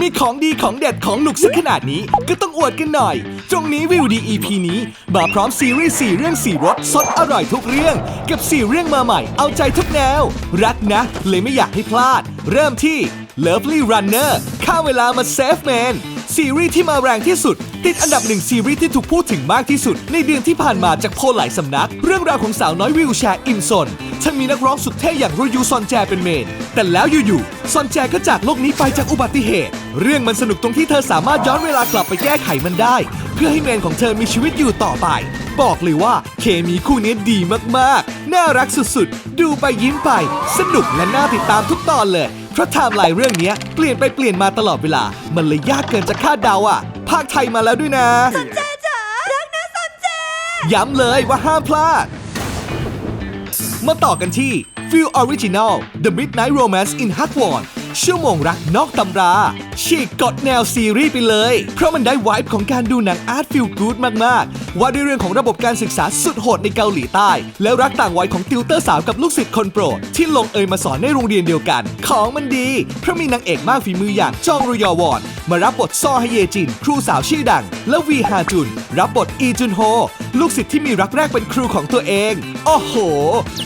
มีของดีของเด็ดของหนุกสักขนาดนี้ ก็ต้องอวดกันหน่อย ตรงนี้วิวดี EP นี้มาพร้อมซีรีส์4เรื่อง4รสสดอร่อยทุกเรื่อง กับ 4 เรื่องมาใหม่เอาใจทุกแนว รักนะ เลยไม่อยากให้พลาด เริ่มที่ Lovely Runner ค่าเวลามาเซฟแมน ซีรีส์ที่มาแรงที่สุด ติดอันดับหนึ่งซีรีส์ที่ถูกพูดถึงมากที่สุด ในเดือนที่ผ่านมาจากโพลหลายสำนัก เรื่องราวของสาวน้อยวิวแชร์อิมซอนฉันมีนักร้องสุดเท่อย่างรุยูซอนแจเป็นเมน แต่แล้วอยู่ๆซอนแจก็จากโลกนี้ไปจากอุบัติเหตุ เรื่องมันสนุกตรงที่เธอสามารถย้อนเวลากลับไปแก้ไขมันได้ เพื่อให้เมนของเธอมีชีวิตอยู่ต่อไป บอกเลยว่าเคมีคู่นี้ดีมากๆ น่ารักสุดๆ ดูไปยิ้มไป สนุกและน่าติดตามทุกตอนเลย เพราะไทม์ไลน์เรื่องเนี้ยเปลี่ยนไปเปลี่ยนมาตลอดเวลา มันเลยยากเกินจะคาดเดาอะ ภาคไทยมาแล้วด้วยนะเจจ๋ารักนะสนเจ ย้ำเลยว่าห้ามพลาด มาต่อกันที่ Feel Original The Midnight Romance in h a t w o n ชั่วโมงรักนอกตำราฉีกกฎแนวซีรีส์ไปเลย เพราะมันได้ไวบ์ของการดูหนังอาร์ตฟิลกูดมาก ๆ ว่าด้วยเรื่องของระบบการศึกษาสุดโหดในเกาหลีใต้ แล้วรักต่างวัยของติวเตอร์สาวกับลูกศิษย์คนโปรด ที่ลงเอยมาสอนในโรงเรียนเดียวกัน ของมันดี เพราะมีนางเอกมากฝีมืออย่างจองรุยอวอนมารับบทซอฮเยจิน ครูสาวชื่อดัง และวีฮาจุน รับบทอีจุนโฮ ลูกศิษย์ที่มีรักแรกเป็นครูของตัวเอง โอ้โห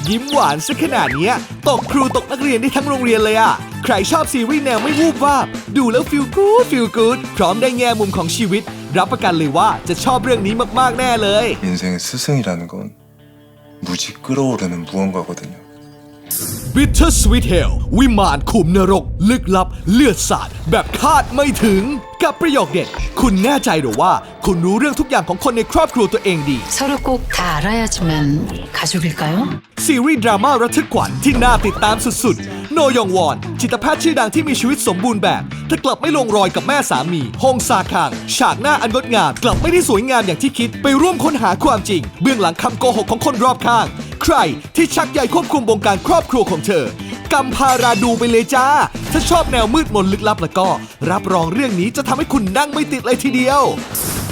ยิ้มหวานซะขนาดนี้ตกครูตกนักเรียนได้ทั้งโรงเรียนเลยอะ ใครชอบซีรีส์แนวไม่วูบวาบ ดูแล้วฟิลกู๊ดฟิลกู๊ดพร้อมได้แง่มุมของชีวิต รับประกันเลยว่าจะชอบเรื่องนี้มากๆแน่เลย 인생의 스승이라는 건 무지 끓어오르는 무언가거든요. Bitter Sweet Hell วิมานขุมนรก ลึกลับ เลือดสาด แบบคาดไม่ถึง กับประโยคเด็ด คุณแน่ใจหรือว่า คุณรู้เรื่องทุกอย่างของคนในครอบครัวตัวเองดี 서로 꼭 다 알아야지만 가족일까요? ซีรีส์ดราม่าระทึกขวัญที่น่าติดตามสุดๆ โนยองวอน จิตแพทย์ชื่อดังที่มีชีวิตสมบูรณ์แบบแต่กลับไม่ลงรอยกับแม่สามี ฮงซาคัง ฉากหน้าอันงดงามกลับไม่ได้สวยงามอย่างที่คิดไปร่วมค้นหาความจริง เบื้องหลังคำโกหกของคนรอบข้าง ใครที่ชักใยควบคุมวงการครอบครัวของเธอ กำพาราดูไปเลยจ้า ถ้าชอบแนวมืดมนลึกลับแล้วก็ รับรองเรื่องนี้จะทำให้คุณนั่งไม่ติดเลยทีเดียว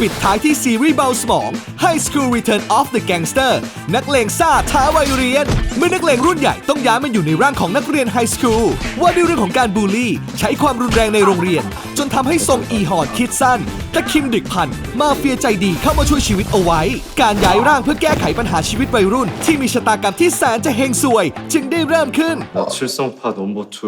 ปิดท้ายที่ซีรีส์เบาสมอง High School Return of the Gangster นักเลงซ่าท้าวัยเรียน เมื่อนักเลงรุ่นใหญ่ต้องย้ายมาอยู่ในร่างของนักเรียนไฮสคูลว่าด้วยเรื่องของการบูลลี่ ใช้ความรุนแรงในโรงเรียน นทำให้ทรงอีหอนคิดสั้น แต่คิมดึกพันธ์มาเฟียใจดีเข้ามาช่วยชีวิตเอาไว้ การย้ายร่างเพื่อแก้ไขปัญหาชีวิตวัยรุ่น ที่มีชะตากรรมที่แสนจะเฮงซวย จึงได้เริ่มขึ้น 칠성파 넘버 투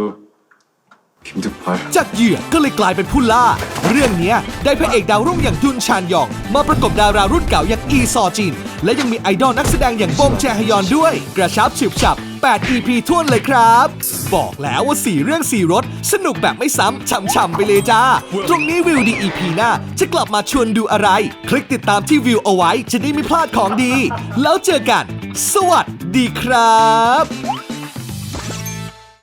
김득팔 จากเหยื่อก็เลยกลายเป็นผู้ล่า เรื่องเนี้ยได้พระเอกดาวรุ่งอย่างยุนชานยอง มาประกบดารารุ่นเก่าอย่างอีซอจิน และยังมีไอดอลนักแสดงอย่างบงแจฮยอนด้วย กระชับฉิบฉับ 8 EP ท่วนเลยครับ บอกแล้วว่า 4 เรื่อง 4รสสนุกแบบไม่ซ้ำช่ำๆไปเลยจ้า ตรงนี้วิวดี EP หน้า จะกลับมาชวนดูอะไร คลิกติดตามที่วิวเอาไว้จะได้ไม่พลาดของดี แล้วเจอกัน สวัสดีครับ